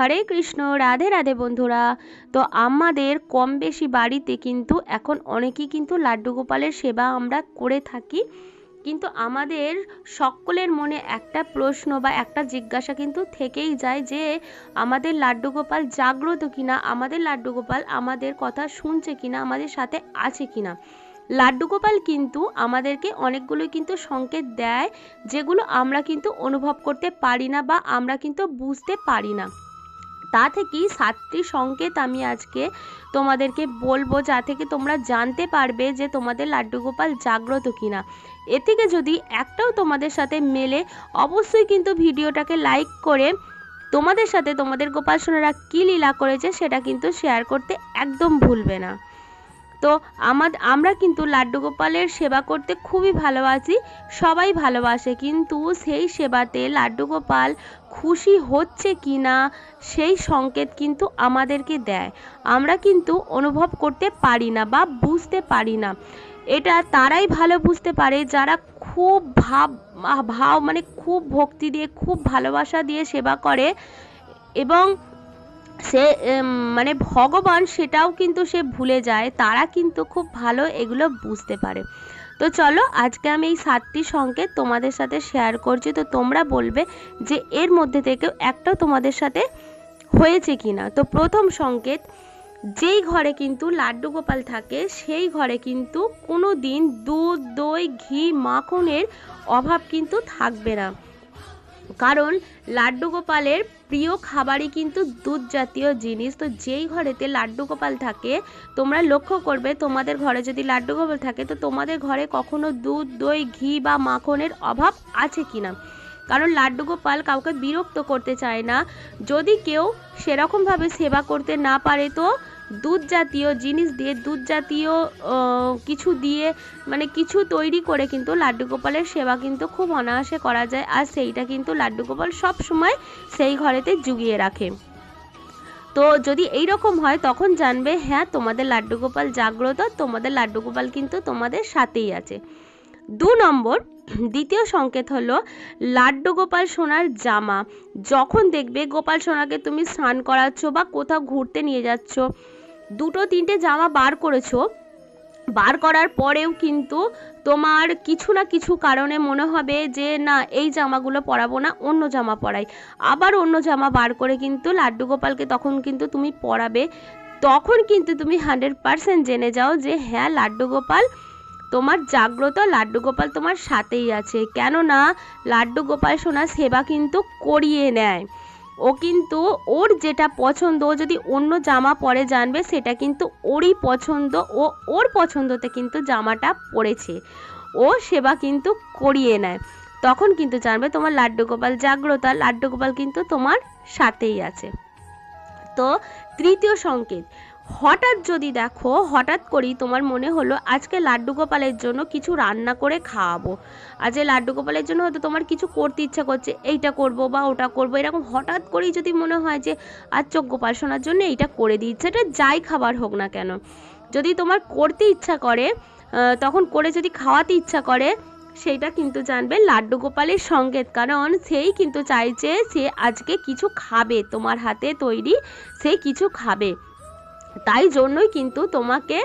হরে কৃষ্ণ, রাধে রাধে বন্ধুরা। তো আমাদের কম বেশি বাড়িতে কিন্তু এখন অনেকেই কিন্তু লাড্ডু গোপালের সেবা আমরা করে থাকি। কিন্তু আমাদের সকলের মনে একটা প্রশ্ন বা একটা জিজ্ঞাসা কিন্তু থেকেই যায় যে, আমাদের লাড্ডু গোপাল জাগ্রত কিনা? আমাদের লাড্ডু গোপাল আমাদের কথা শুনছে কিনা? আমাদের সাথে আছে কিনা? লাড্ডু গোপাল কিন্তু আমাদেরকে অনেকগুলো কিন্তু সংকেত দেয়, যেগুলো আমরা কিন্তু অনুভব করতে পারি না বা আমরা কিন্তু বুঝতে পারি না। তা থেকেই সাতটি সংকেত আমি আজকে তোমাদেরকে বলব যা থেকে তোমরা জানতে পারবে যে তোমাদের লাড্ডু গোপাল জাগ্রত কিনা। এ থেকে যদি একটাও তোমাদের সাথে মেলে, অবশ্যই কিন্তু ভিডিওটাকে লাইক করে তোমাদের সাথে তোমাদের গোপাল সোনারা কী লীলা করেছে সেটা কিন্তু শেয়ার করতে একদম ভুলবে না। তো আমাদের আমরা কিন্তু লাড্ডু গোপালের সেবা করতে খুবই ভালোবাসি, সবাই ভালোবাসে, কিন্তু সেই সেবাতে লাড্ডু গোপাল খুশি হচ্ছে কি না সেই সংকেত কিন্তু আমাদেরকে দেয়। আমরা কিন্তু অনুভব করতে পারি না বা বুঝতে পারি না। এটা তারাই ভালো বুঝতে পারে, যারা খুব ভাব ভাব মানে খুব ভক্তি দিয়ে, খুব ভালোবাসা দিয়ে সেবা করে এবং সে মানে ভগবান সেটাও কিন্তু সে ভুলে যায়, তারা কিন্তু খুব ভালো এগুলো বুঝতে পারে। তো চলো, আজকে আমি এই সাতটি সংকেত তোমাদের সাথে শেয়ার করছি। তো তোমরা বলবে যে এর মধ্যে থেকেও একটাও তোমাদের সাথে হয়েছে কি না তো প্রথম সংকেত, যেই ঘরে কিন্তু লাড্ডু গোপাল থাকে, সেই ঘরে কিন্তু কোনো দিন দুধ, দই, ঘি, মাখনের অভাব কিন্তু থাকবে না। কারণ লাড্ডু গোপালের প্রিয় খাবারই কিন্তু দুধ জাতীয় জিনিস। তো যেই ঘরেতে লাড্ডু গোপাল থাকে, তোমরা লক্ষ্য করবে তোমাদের ঘরে যদি লাড্ডু গোপাল থাকে, তো তোমাদের ঘরে কখনো দুধ, দই, ঘি বা মাখনের অভাব আছে কিনা? কারণ লাড্ডু গোপাল কাউকে বিরক্ত করতে চায় না। যদি কেউ সেরকমভাবে সেবা করতে না পারে, তো দুধ জাতীয় জিনিস দিয়ে দুধ জাতীয় কিছু দিয়ে মানে কিছু তৈরি করে কিন্তু লাড্ডু গোপালের সেবা কিন্তু খুব অনায়াসে করা যায়। আর সেইটা কিন্তু লাড্ডু গোপাল সব সময় সেই ঘরেতে জুগিয়ে রাখে। তো যদি এই রকম হয়, তখন জানবে হ্যাঁ তোমাদের লাড্ডু গোপাল জাগ্রত, তোমাদের লাড্ডু গোপাল কিন্তু তোমাদের সাথেই আছে। দু নম্বর, দ্বিতীয় সংকেত হলো, লাড্ডু গোপাল সোনার জামা। যখন দেখবে গোপাল সোনাকে তুমি স্নান করাচ্ছ বা কোথাও ঘুরতে নিয়ে যাচ্ছ দুটো তিনটে জামা বার করেছ। বার করার পরেও কিন্তু তোমার কিছু না কিছু কারণে মনে হবে যে, না, এই জামাগুলো পরাবো না, অন্য জামা পরাই। আবার অন্য জামা বার করে কিন্তু লাড্ডু গোপালকে তখন কিন্তু তুমি পরাবে। তখন কিন্তু তুমি হান্ড্রেড পারসেন্ট জেনে যাও যে হ্যাঁ লাড্ডু গোপাল, তোমার জাগ্রত লাড্ডু গোপাল তোমার সাথেই আছে। কেননা, লাড্ডু গোপাল সোনার সেবা কিন্তু করিয়ে নেয়। ও কিন্তু ওর যেটা পছন্দ, ও যদি অন্য জামা পরে জানবে, সেটা কিন্তু ওরই পছন্দ ও ওর পছন্দতে কিন্তু জামাটা পরেছে ও সেবা কিন্তু করিয়ে নেয়। তখন কিন্তু জানবে তোমার লাড্ডুগোপাল জাগ্রতা গোপাল কিন্তু তোমার সাথেই আছে। তো তৃতীয় সংকেত হঠাৎ যদি দেখো, হঠাৎ করেই তোমার মনে হলো, আজকে লাড্ডু গোপালের জন্য কিছু রান্না করে খাওয়াবো। আজকে লাড্ডু গোপালের জন্য হয়তো তোমার কিছু করতে ইচ্ছা করছে, এইটা করব বা ওটা করব। এরকম হঠাৎ করেই যদি মনে হয় যে, আজ চোখ গোপাল শোনার জন্য এইটা করে দিচ্ছে এটা যাই খাবার হোক না কেন। যদি তোমার করতে ইচ্ছা করে তখন করে যদি খাওয়াতে ইচ্ছা করে, সেইটা কিন্তু জানবে লাড্ডু গোপালের সংকেত কারণ সেই কিন্তু চাইছে, সে আজকে কিছু খাবে, তোমার হাতে তৈরি, সে কিছু খাবে। তাই জন্যই কিন্তু তোমাকে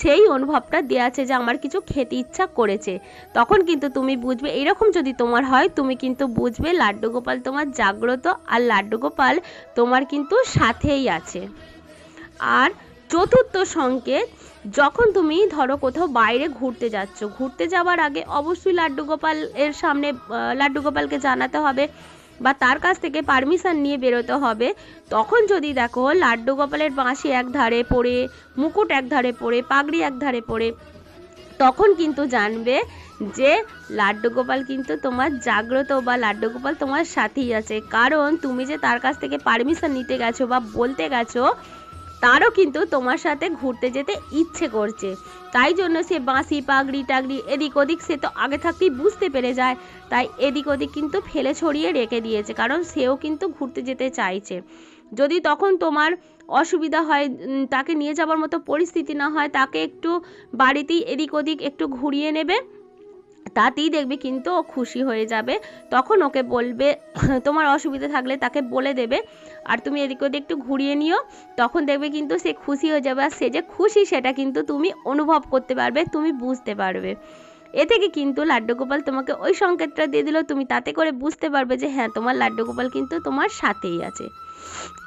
সেই অনুভবটা দেওয়া আছে যে আমার কিছু খেতে ইচ্ছা করেছে। তখন কিন্তু তুমি বুঝবে, এরকম যদি তোমার হয়, তুমি কিন্তু বুঝবে লাড্ডু গোপাল তোমার জাগ্রত আর লাড্ডু গোপাল তোমার কিন্তু সাথেই আছে। আর চতুর্থ সংকেত, যখন তুমি ধরো কোথাও বাইরে ঘুরতে যাচ্ছ, ঘুরতে যাওয়ার আগে অবশ্যই লাড্ডু গোপাল এর সামনে লাড্ডু গোপালকে জানাতে হবে বা তার কাছ থেকে পারমিশন নিয়ে বেরোতে হবে, তখন যদি দেখো লাড্ডু গোপালের বাঁশি এক ধারে পড়ে, মুকুট একধারে পড়ে, পাগড়ি এক ধারে পড়ে, তখন কিন্তু জানবে যে লাড্ডু গোপাল কিন্তু তোমার জাগ্রত বা লাড্ডু গোপাল তোমার সাথেই আছে। কারণ তুমি যে তার কাছ থেকে পারমিশন নিতে গেছো বা বলতে গেছো তারও কিন্তু তোমার সাথে ঘুরতে যেতে ইচ্ছে করছে। তাই জন্য সে বাঁশি, পাগড়ি, টাগড়ি, এদিক ওদিক সে তো আগে থাকতেই বুঝতে পেরে যায়। তাই এদিক ওদিক কিন্তু ফেলে ছড়িয়ে রেখে দিয়েছে, কারণ সেও কিন্তু ঘুরতে যেতে চাইছে। যদি তখন তোমার অসুবিধা হয় তাকে নিয়ে যাবার মতো পরিস্থিতি না হয়, তাকে একটু বাড়িতেই এদিক ওদিক একটু ঘুরিয়ে নেবে। তাতেই দেখবে কিন্তু ও খুশি হয়ে যাবে। তখন ওকে বলবে, তোমার অসুবিধা থাকলে তাকে বলে দেবে। আর তুমি এদিক ওদিক একটু ঘুরিয়ে নিও। তখন দেখবে কিন্তু সে খুশি হয়ে যাবে আর সে যে খুশি সেটা কিন্তু তুমি অনুভব করতে পারবে, তুমি বুঝতে পারবে। এ থেকে কিন্তু লাড্ডু গোপাল তোমাকে ওই সংকেতটা দিয়ে দিল, তুমি তাতে করে বুঝতে পারবে যে হ্যাঁ তোমার লাড্ডু গোপাল কিন্তু তোমার সাথেই আছে।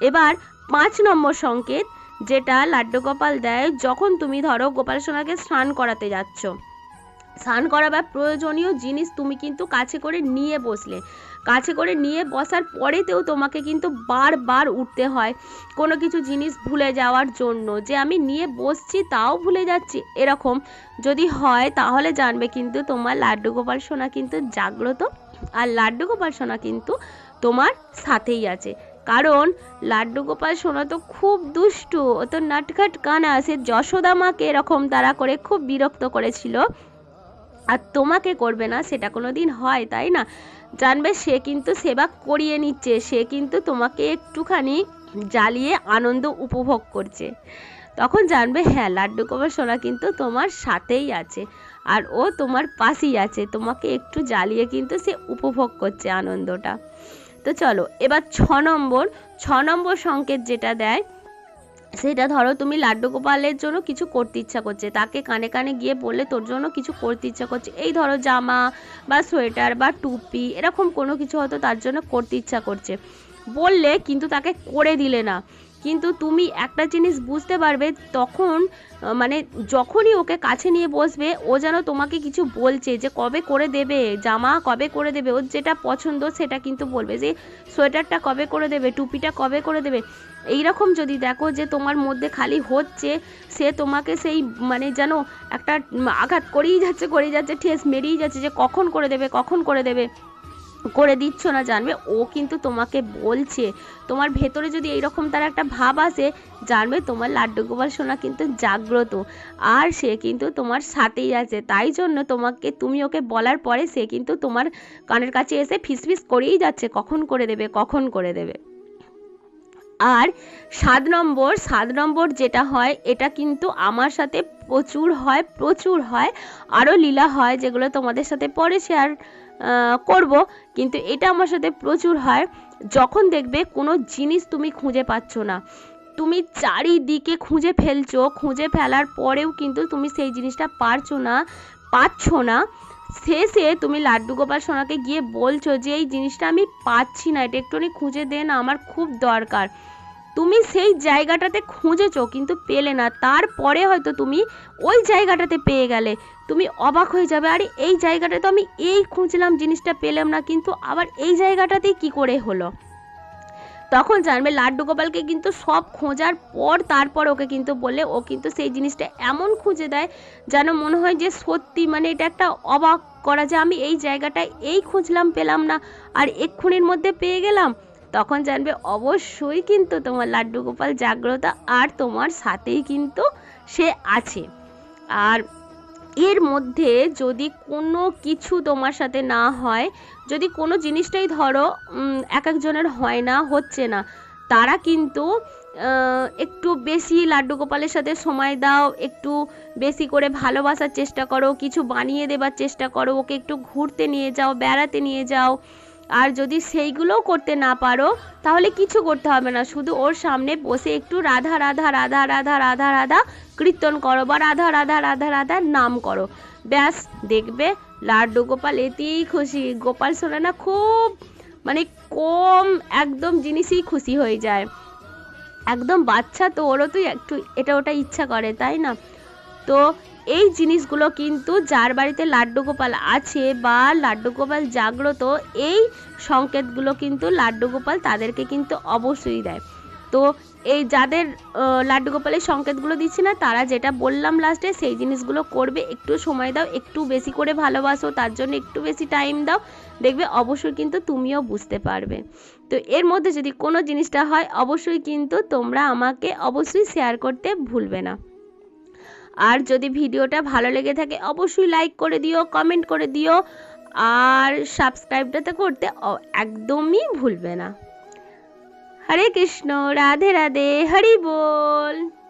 এবার পাঁচ নম্বর সংকেত, যেটা লাড্ডু গোপাল দেয়, যখন তুমি ধরো গোপাল সোনাকে স্নান করাতে যাচ্ছ। স্নান করা বা প্রয়োজনীয় জিনিস তুমি কিন্তু কাছে করে নিয়ে বসলে। কাছে করে নিয়ে বসার পরেতেও তোমাকে কিন্তু বারবার উঠতে হয় কোনো কিছু জিনিস ভুলে যাওয়ার জন্য। যে আমি নিয়ে বসছি তাও ভুলে যাচ্ছি, এরকম যদি হয় তাহলে জানবে কিন্তু তোমার লাড্ডু গোপাল সোনা কিন্তু জাগ্রত আর লাড্ডু গোপাল সোনা কিন্তু তোমার সাথেই আছে। কারণ লাড্ডু গোপাল সোনা তো খুব দুষ্টু, ও তো নাটখাট কানা, সে যশোদা মাকে এরকম তারা করে খুব বিরক্ত করেছিল। আর তোমাকে করবে না, সেটা কোনো দিন হয়, তাই না? জানবে সে কিন্তু সেবা করিয়ে নিচ্ছে, সে কিন্তু তোমাকে একটুখানি জ্বালিয়ে আনন্দ উপভোগ করছে। তখন জানবে হ্যাঁ লাড্ডু গোপাল সোনা কিন্তু তোমার সাথেই আছে, আর ও তোমার পাশেই আছে, তোমাকে একটু জ্বালিয়ে কিন্তু সে উপভোগ করছে আনন্দটা। তো চলো, এবার ছ নম্বর ছ নম্বর সংকেত যেটা দেয় সেটা ধরো তুমি লাড্ডু গোপালের জন্য কিছু করতে ইচ্ছা করছে, তাকে কানে কানে গিয়ে বললে তোর জন্য কিছু করতে ইচ্ছা করছে। এই ধরো জামা বা সোয়েটার বা টুপি, এরকম কোনো কিছু হয়তো তার জন্য করতে ইচ্ছা করছে। বললে কিন্তু তাকে করে দিলে না। কিন্তু তুমি একটা জিনিস বুঝতে পারবে, তখন মানে যখনই ওকে কাছে নিয়ে বসবে, ও যেন তোমাকে কিছু বলছে যে কবে করে দেবে, জামা কবে করে দেবে, ওর যেটা পছন্দ সেটা কিন্তু বলবে যে সোয়েটারটা কবে করে দেবে, টুপিটা কবে করে দেবে। এইরকম যদি দেখো যে তোমার মধ্যে খালি হচ্ছে, সে তোমাকে সেই মানে যেন একটা আঘাত করেই যাচ্ছে করেই যাচ্ছে, ঠেস মেরেই যাচ্ছে যে কখন করে দেবে, কখন করে দেবে, করে দিচ্ছ না জানবে? ও কিন্তু তোমাকে বলছে। তোমার ভেতরে যদি এইরকম তার একটা ভাব আসে, জানবে তোমার লাড্ডু গোপাল সোনা কিন্তু জাগ্রত। আর সে কিন্তু তোমার সাথেই আছে। তাই জন্য তোমাকে, তুমি ওকে বলার পরে সে কিন্তু তোমার কানের কাছে এসে ফিসফিস করেই যাচ্ছে, কখন করে দেবে, কখন করে দেবে। আর সাত নম্বর সাত নম্বর যেটা হয়, এটা কিন্তু আমার সাথে প্রচুর হয় প্রচুর হয়। আরও লীলা হয় যেগুলো তোমাদের সাথে পরে শেয়ার করব। কিন্তু এটা আমার সাথে প্রচুর হয়। যখন দেখবে কোনো জিনিস তুমি খুঁজে পাচ্ছ না, তুমি চারিদিকে খুঁজে ফেলছো, খুঁজে ফেলার পরেও কিন্তু তুমি সেই জিনিসটা পারছ না, পাচ্ছ না। শেষে তুমি লাড্ডু গোপাল সোনাকে গিয়ে বলছো যে এই জিনিসটা আমি পাচ্ছি না, এটা একটুখানি খুঁজে দে না, আমার খুব দরকার। তুমি সেই জায়গাটাতে খুঁজেছো কিন্তু পেলে না, তারপরে হয়তো তুমি ওই জায়গাটাতে পেয়ে গেলে। তুমি অবাক হয়ে যাবে, আরে এই জায়গাটা তো আমি এই খুঁজলাম, জিনিসটা পেলাম না, কিন্তু আবার এই জায়গাটাতেই কি করে হলো? তখন জানবে লাড্ডু গোপালকে কিন্তু সব খোঁজার পর তারপর ওকে কিন্তু বলে, ও কিন্তু সেই জিনিসটা এমন খুঁজে দেয় যেন মনে হয় যে সত্যি মানে এটা একটা অবাক করা যে আমি এই জায়গাটায় এই খুঁজলাম, পেলাম না আর এক্ষুনির মধ্যে পেয়ে গেলাম। তখন জানবে অবশ্যই কিন্তু তোমার লাড্ডু গোপাল জাগ্রত আর তোমার সাথেই কিন্তু সে আছে। আর এর মধ্যে যদি কোনো কিছু তোমার সাথে না হয়, যদি কোনো জিনিসটাই ধরো এক একজনের হয় না, হচ্ছে না, তারা কিন্তু একটু বেশি লাড্ডু গোপালের সাথে সময় দাও, একটু বেশি করে ভালোবাসার চেষ্টা করো, কিছু বানিয়ে দেবার চেষ্টা করো, ওকে একটু ঘুরতে নিয়ে যাও, বেড়াতে নিয়ে যাও আর যদি সেইগুলোও করতে না পারো, তাহলে কিছু করতে হবে না। শুধু ওর সামনে বসে একটু রাধা রাধা রাধা রাধা রাধা রাধা কীর্তন করো বা রাধা রাধা রাধা রাধা নাম করো। ব্যাস, দেখবে লাড্ডু গোপাল এতেই খুশি। গোপাল সোনা না খুব মানে কম একদম জিনিসই খুশি হয়ে যায়। একদম বাচ্চা তো ওরও তো একটু এটা ওটা ইচ্ছা করে, তাই না? তো এই জিনিসগুলো কিন্তু যার বাড়িতে লাড্ডু গোপাল আছে বা লাড্ডু গোপাল জাগ্রত, এই সংকেতগুলো কিন্তু লাড্ডু গোপাল তাদেরকে কিন্তু অবশ্যই দেয়। তো এই যাদের লাড্ডু গোপালের সংকেতগুলো দিচ্ছি না, তারা যেটা বললাম লাস্টে সেই জিনিসগুলো করবে। একটু সময় দাও, একটু বেশি করে ভালোবাসো, তার জন্য একটু বেশি টাইম দাও। দেখবে অবশ্যই কিন্তু তুমিও বুঝতে পারবে। তো এর মধ্যে যদি কোনো জিনিসটা হয়, অবশ্যই কিন্তু তোমরা আমাকে অবশ্যই শেয়ার করতে ভুলবে না। আর যদি ভিডিওটা ভালো লেগে থাকে, অবশ্যই লাইক করে দিও কমেন্ট করে দিও, আর সাবস্ক্রাইবটাতে করতে একদমই ভুলবে না। হরে কৃষ্ণ, রাধে রাধে, হরি বল।